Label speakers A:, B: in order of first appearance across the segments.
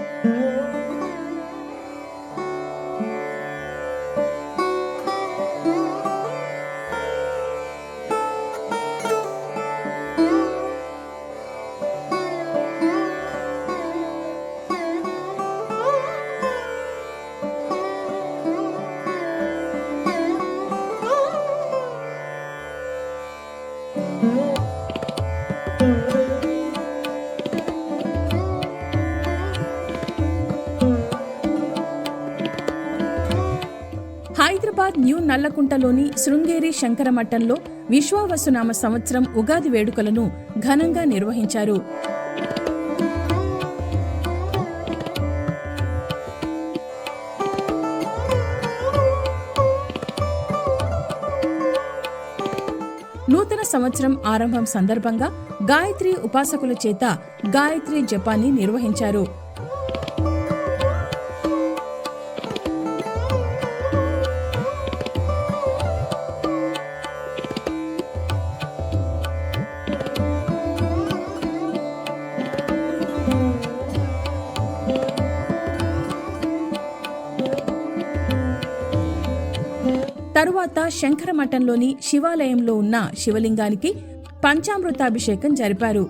A: Mm-hmm. Hyderabad new నల్లకుంటలోని శృంగేరి శంకరమఠంలో విశ్వావసునామ సంవత్సరం ఉగాది వేడుకలను ఘనంగా నిర్వహించారు. నూతన సంవత్సరం ఆరంభం సందర్భంగా గాయత్రి ఉపాసకుల చేత గాయత్రి జపాన్ని నిర్వహించారు. తరువాత శంకరమఠంలోని శివాలయంలో ఉన్న శివలింగానికి పంచామృతాభిషేకం జరిపారు.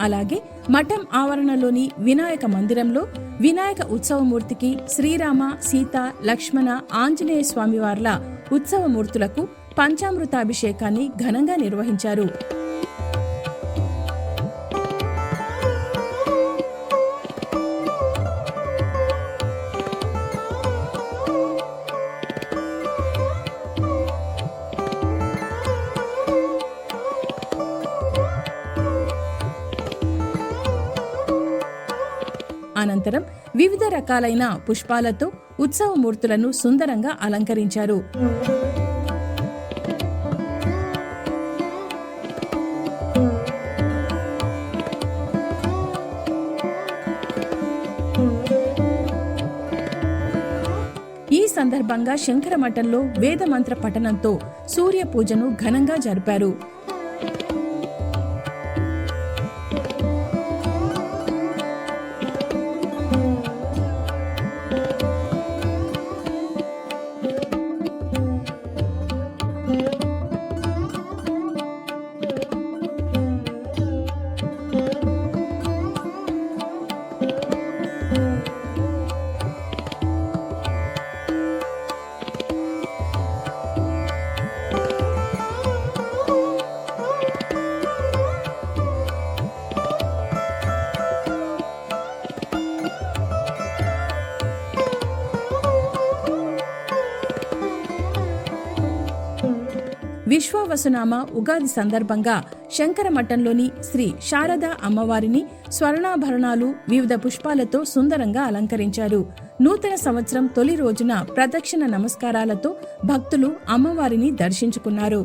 A: అలాగే మఠం ఆవరణలోని వినాయక మందిరంలో వినాయక ఉత్సవమూర్తికి శ్రీరామ సీత లక్ష్మణ ఆంజనేయ స్వామివార్ల ఉత్సవమూర్తులకు పంచామృతాభిషేకాన్ని ఘనంగా నిర్వహించారు. అనంతరం వివిధ రకాలైన పుష్పాలతో ఉత్సవ మూర్తులను సుందరంగా అలంకరించారు. ఈ సందర్భంగా శంకరమఠంలో వేదమంత్ర పఠనంతో సూర్య పూజను ఘనంగా జరిపారు. విశ్వావసునామ ఉగాది సందర్భంగా శంకరమఠంలోని శ్రీ శారదా అమ్మవారిని స్వర్ణాభరణాలు వివిధ పుష్పాలతో సుందరంగా అలంకరించారు. నూతన సంవత్సరం తొలి రోజున ప్రదక్షిణ నమస్కారాలతో భక్తులు అమ్మవారిని దర్శించుకున్నారు.